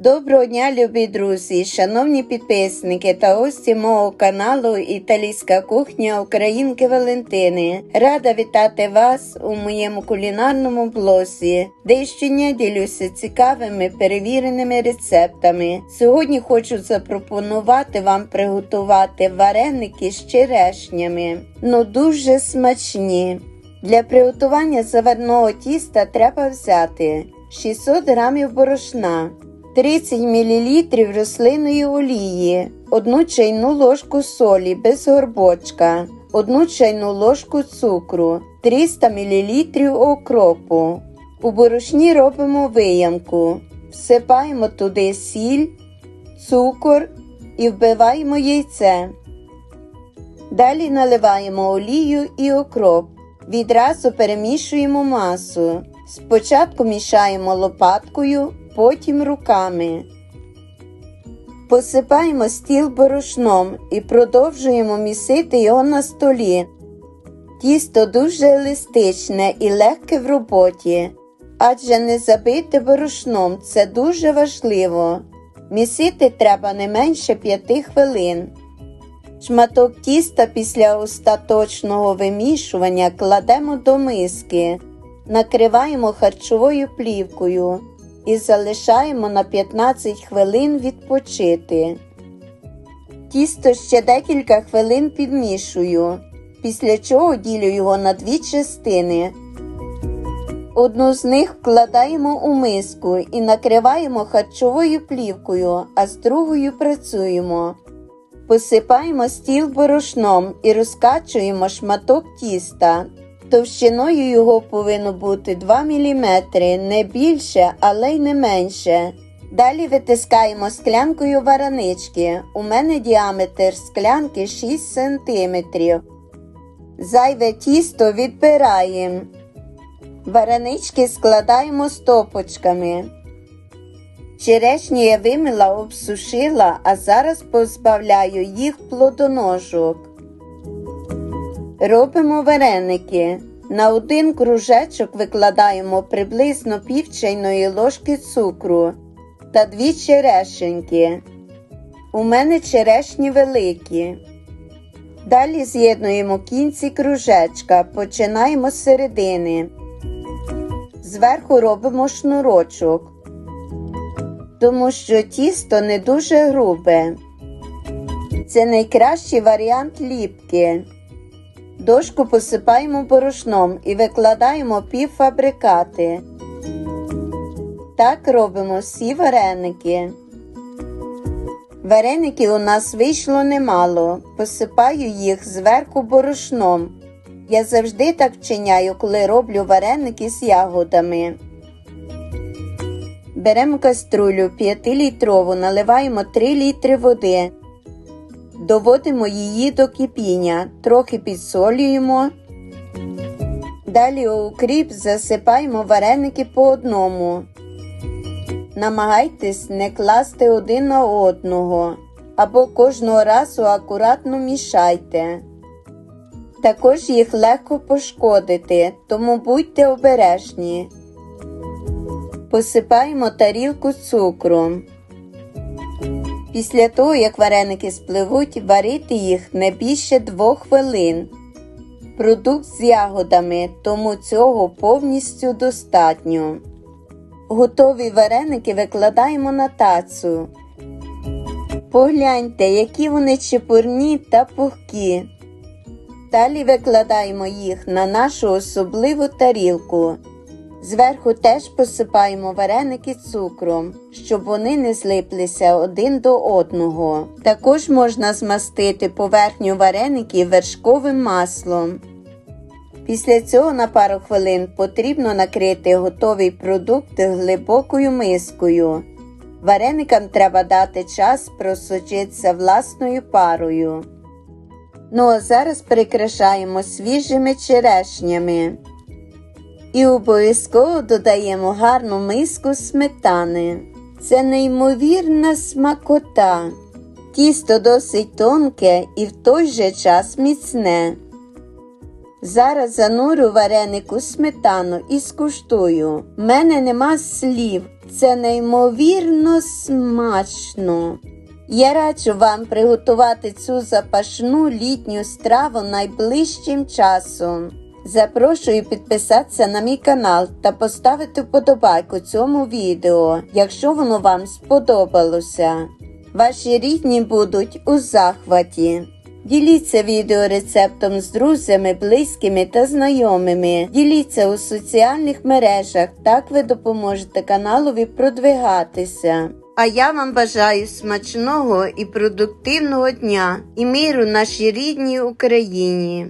Доброго дня, любі друзі, шановні підписники та гості мого каналу Італійська кухня Українки Валентини. Рада вітати вас у моєму кулінарному блозі, де щодня ділюся цікавими перевіреними рецептами. Сьогодні хочу запропонувати вам приготувати вареники з черешнями. Ну дуже смачні. Для приготування заварного тіста треба взяти 600 г борошна. 30 мл рослинної олії, 1 чайну ложку солі без горбочка, 1 чайну ложку цукру, 300 мл окропу. У борошні робимо виямку. Всипаємо туди сіль, цукор і вбиваємо яйце. Далі наливаємо олію і окроп. Відразу перемішуємо масу. Спочатку мішаємо лопаткою потім руками. Посипаємо стіл борошном і продовжуємо місити його на столі. Тісто дуже еластичне і легке в роботі, адже не забити борошном це дуже важливо. Місити треба не менше 5 хвилин. Шматок тіста після остаточного вимішування кладемо до миски, накриваємо харчовою плівкою і залишаємо на 15 хвилин відпочити. Тісто ще декілька хвилин підмішую, після чого ділю його на дві частини. Одну з них вкладаємо у миску і накриваємо харчовою плівкою, а з другою працюємо. Посипаємо стіл борошном і розкачуємо шматок тіста. Товщиною його повинно бути 2 мм, не більше, але й не менше. Далі витискаємо склянкою варанички. У мене діаметр склянки 6 см. Зайве тісто відбираємо. Варанички складаємо стопочками. Черешні я вимила, обсушила, а зараз позбавляю їх плодоножок. Робимо вареники. На один кружечок викладаємо приблизно пів чайної ложки цукру та дві черешеньки. У мене черешні великі. Далі з'єднуємо кінці кружечка, починаємо з середини. Зверху робимо шнурочок, тому що тісто не дуже грубе. Це найкращий варіант ліпки. Дошку посипаємо борошном і викладаємо півфабрикати. Так робимо всі вареники. Вареники у нас вийшло немало. Посипаю їх зверху борошном. Я завжди так вчиняю, коли роблю вареники з ягодами. Беремо каструлю 5-літрову, наливаємо 3 літри води. Доводимо її до кипіння, трохи підсолюємо. Далі у засипаємо вареники по одному. Намагайтесь не класти один на одного або кожного разу акуратно мішайте. Також їх легко пошкодити, тому будьте обережні. Посипаємо тарілку цукром. Після того, як вареники спливуть, варити їх не більше 2 хвилин. Продукт з ягодами, тому цього повністю достатньо. Готові вареники викладаємо на тацу. Погляньте, які вони чепурні та пухкі. Далі викладаємо їх на нашу особливу тарілку. Зверху теж посипаємо вареники цукром, щоб вони не злиплися один до одного. Також можна змастити поверхню вареників вершковим маслом. Після цього на пару хвилин потрібно накрити готовий продукт глибокою мискою. Вареникам треба дати час просочитися власною парою. Ну а зараз прикрашаємо свіжими черешнями. І обов'язково додаємо гарну миску сметани. Це неймовірна смакота. Тісто досить тонке і в той же час міцне. Зараз занурю вареник у сметану і скуштую. В мене нема слів. Це неймовірно смачно. Я раджу вам приготувати цю запашну літню страву найближчим часом. Запрошую підписатися на мій канал та поставити вподобайку цьому відео, якщо воно вам сподобалося. Ваші рідні будуть у захваті. Діліться відеорецептом з друзями, близькими та знайомими. Діліться у соціальних мережах, так ви допоможете каналові продвигатися. А я вам бажаю смачного і продуктивного дня і миру нашій рідній Україні.